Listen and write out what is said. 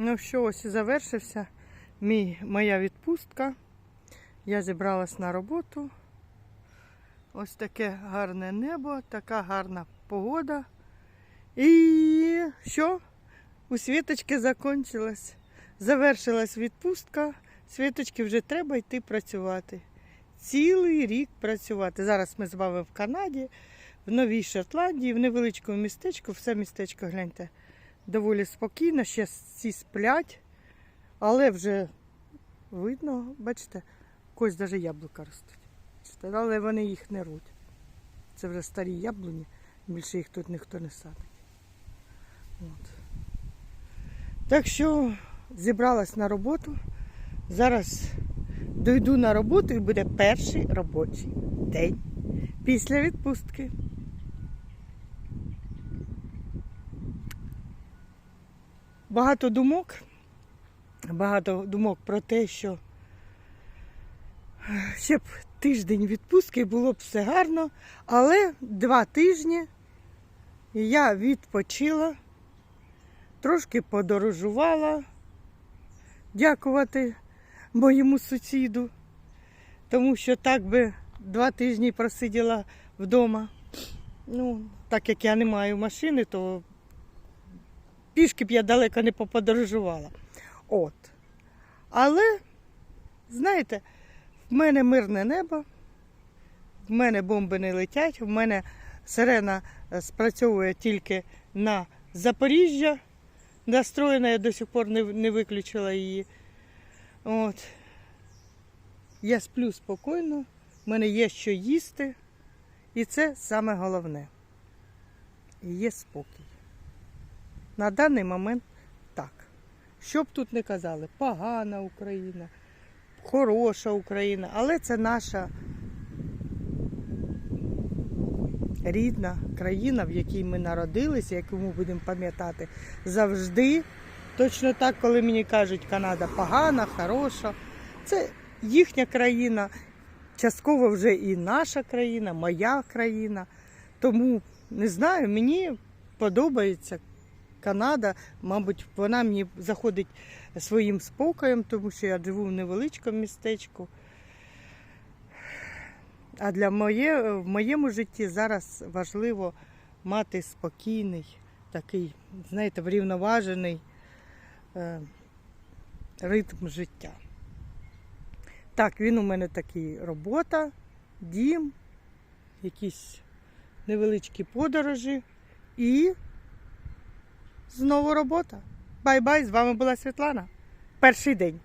Ну що, ось і завершився мій, моя відпустка. Я зібралась на роботу. Ось таке гарне небо, така гарна погода. І що? У Світочки закончилась. Завершилась відпустка. Світочки вже треба йти працювати. Цілий рік працювати. Зараз ми з вами в Канаді, в Новій Шотландії, в невеличкому містечку. Все містечко, гляньте, доволі спокійно, ще всі сплять, але вже видно, бачите, ось навіть яблука ростуть. Але вони їх не руть. Це вже старі яблуні, більше їх тут ніхто не садить. От. Так що зібралась на роботу. Зараз дойду на роботу і буде перший робочий день після відпустки. Багато думок, багато думок про те, що ще б тиждень відпустки було б все гарно, але два тижні я відпочила, трошки подорожувала, дякувати моєму сусіду, тому що так би два тижні просиділа вдома. Ну, так як я не маю машини, то пішки б я далеко не поподорожувала. От. Але, знаєте, в мене мирне небо, в мене бомби не летять, в мене сирена е, спрацьовує тільки на Запоріжжя. Настроєна, я до сих пор не, не виключила її. От. Я сплю спокійно, в мене є що їсти, і це саме головне. Є спокій. На даний момент так. Що б тут не казали, погана Україна, хороша Україна, але це наша рідна країна, в якій ми народилися, яку ми будемо пам'ятати завжди. Точно так, коли мені кажуть, Канада погана, хороша, це їхня країна, частково вже і наша країна, моя країна. Тому не знаю, мені подобається Канада. Мабуть, вона мені заходить своїм спокоєм, тому що я живу в невеличкому містечку. А для моє, в моєму житті зараз важливо мати спокійний, такий, знаєте, врівноважений е, ритм життя. Так, він у мене такий робота, дім, якісь невеличкі подорожі і знову робота. Бай-бай! З вами була Світлана. Перший день.